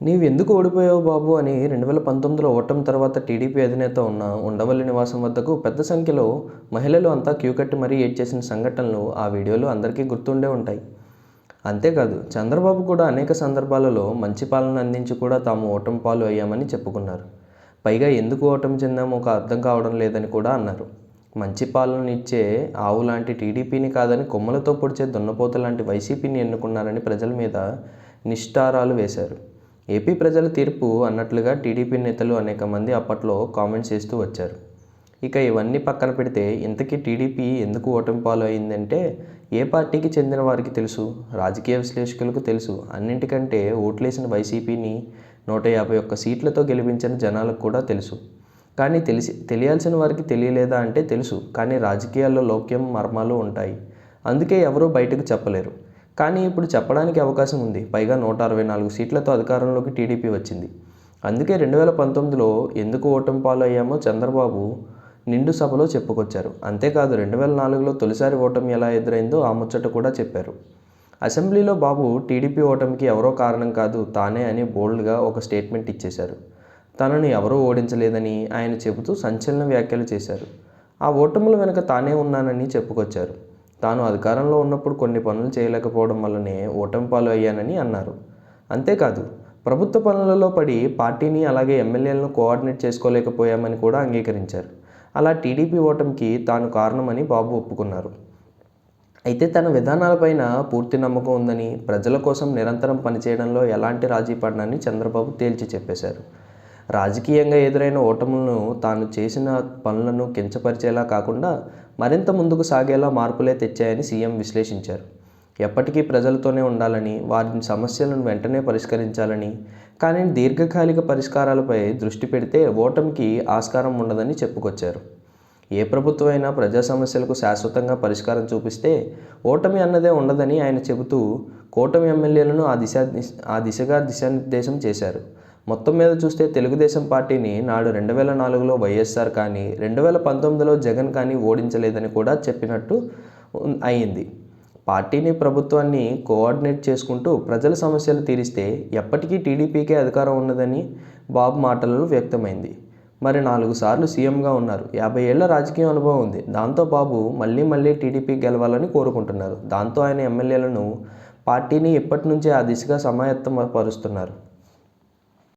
నీవు ఎందుకు ఓడిపోయావు బాబు అని రెండు వేల పంతొమ్మిదిలో ఓటమి తర్వాత టీడీపీ అధినేత ఉన్న ఉండవల్లి నివాసం వద్దకు పెద్ద సంఖ్యలో మహిళలు అంతా క్యూ కట్టి మరీ ఏడ్చేసిన సంఘటనలు ఆ వీడియోలు అందరికీ గుర్తుండే ఉంటాయి. అంతేకాదు చంద్రబాబు కూడా అనేక సందర్భాలలో మంచి పాలన అందించి కూడా తాము ఓటమి పాలు అయ్యామని చెప్పుకున్నారు. పైగా ఎందుకు ఓటమి చెందామో ఒక అర్థం కావడం లేదని కూడా అన్నారు. మంచి పాలన ఇచ్చే ఆవు లాంటి టీడీపీని కాదని కొమ్మలతో పొడిచే దున్నపోత లాంటి వైసీపీని ఎన్నుకున్నారని ప్రజల మీద నిష్ఠారాలు వేశారు. ఏపీ ప్రజల తీర్పు అన్నట్లుగా టీడీపీ నేతలు అనేక మంది అప్పట్లో కామెంట్స్ చేస్తూ వచ్చారు. ఇక ఇవన్నీ పక్కన పెడితే ఇంతకీ టీడీపీ ఎందుకు ఓటమి పాలు అయిందంటే ఏ పార్టీకి చెందిన వారికి తెలుసు రాజకీయ విశ్లేషకులకు తెలుసు. అన్నింటికంటే ఓట్లేసిన వైసీపీని నూట యాభై ఒక్క సీట్లతో గెలిపించిన జనాలకు కూడా తెలుసు. కానీ తెలిసి తెలియాల్సిన వారికి తెలియలేదా అంటే తెలుసు. కానీ రాజకీయాల్లో లోక్యం మర్మాలు ఉంటాయి. అందుకే ఎవరూ బయటకు చెప్పలేరు. కానీ ఇప్పుడు చెప్పడానికి అవకాశం ఉంది. పైగా నూట అరవై నాలుగు సీట్లతో అధికారంలోకి టీడీపీ వచ్చింది. అందుకే రెండు వేల పంతొమ్మిదిలో ఎందుకు ఓటమి పాలు అయ్యామో చంద్రబాబు నిండు సభలో చెప్పుకొచ్చారు. అంతేకాదు రెండు వేల నాలుగులో తొలిసారి ఓటమి ఎలా ఎదురైందో ఆ ముచ్చట కూడా చెప్పారు. అసెంబ్లీలో బాబు టీడీపీ ఓటమికి ఎవరో కారణం కాదు తానే అని బోల్డ్గా ఒక స్టేట్మెంట్ ఇచ్చేశారు. తనను ఎవరూ ఓడించలేదని ఆయన చెబుతూ సంచలన వ్యాఖ్యలు చేశారు. ఆ ఓటముల వెనుక తానే ఉన్నానని చెప్పుకొచ్చారు. తాను అధికారంలో ఉన్నప్పుడు కొన్ని పనులు చేయలేకపోవడం వల్లనే ఓటమి పాలు అయ్యానని అన్నారు. అంతేకాదు ప్రభుత్వ పనులలో పడి పార్టీని అలాగే ఎమ్మెల్యేలను కోఆర్డినేట్ చేసుకోలేకపోయామని కూడా అంగీకరించారు. అలా టీడీపీ ఓటమికి తాను కారణమని బాబు ఒప్పుకున్నారు. అయితే తన విధానాలపైన పూర్తి నమ్మకం ఉందని ప్రజల కోసం నిరంతరం పనిచేయడంలో ఎలాంటి రాజీ పడనని చంద్రబాబు తేల్చి చెప్పేశారు. రాజకీయంగా ఎదురైన ఓటములను తాను చేసిన పనులను కించపరిచేలా కాకుండా మరింత ముందుకు సాగేలా మార్పులే తెచ్చాయని సీఎం విశ్లేషించారు. ఎప్పటికీ ప్రజలతోనే ఉండాలని వారి సమస్యలను వెంటనే పరిష్కరించాలని కానీ దీర్ఘకాలిక పరిష్కారాలపై దృష్టి పెడితే ఓటమికి ఆస్కారం ఉండదని చెప్పుకొచ్చారు. ఏ ప్రభుత్వం అయినా ప్రజా సమస్యలకు శాశ్వతంగా పరిష్కారం చూపిస్తే ఓటమి అన్నదే ఉండదని ఆయన చెబుతూ కూటమి ఎమ్మెల్యేలను ఆ దిశ ఆ దిశగా దిశానిర్దేశం చేశారు. మొత్తం మీద చూస్తే తెలుగుదేశం పార్టీని నాడు రెండు వేల నాలుగులో వైఎస్ఆర్ కానీ రెండు వేల పంతొమ్మిదిలో జగన్ కానీ ఓడించలేదని కూడా చెప్పినట్టు అయింది. పార్టీని ప్రభుత్వాన్ని కోఆర్డినేట్ చేసుకుంటూ ప్రజల సమస్యలు తీరిస్తే ఎప్పటికీ టీడీపీకే అధికారం ఉన్నదని బాబు మాటలలో వ్యక్తమైంది. మరి నాలుగు సార్లు సీఎంగా ఉన్నారు. యాభై ఏళ్ళ రాజకీయ అనుభవం ఉంది. దాంతో బాబు మళ్ళీ మళ్ళీ టీడీపీ గెలవాలని కోరుకుంటున్నారు. దాంతో ఆయన ఎమ్మెల్యేలను పార్టీని ఇప్పటి నుంచే ఆ దిశగా సమాయత్తం పరుస్తున్నారు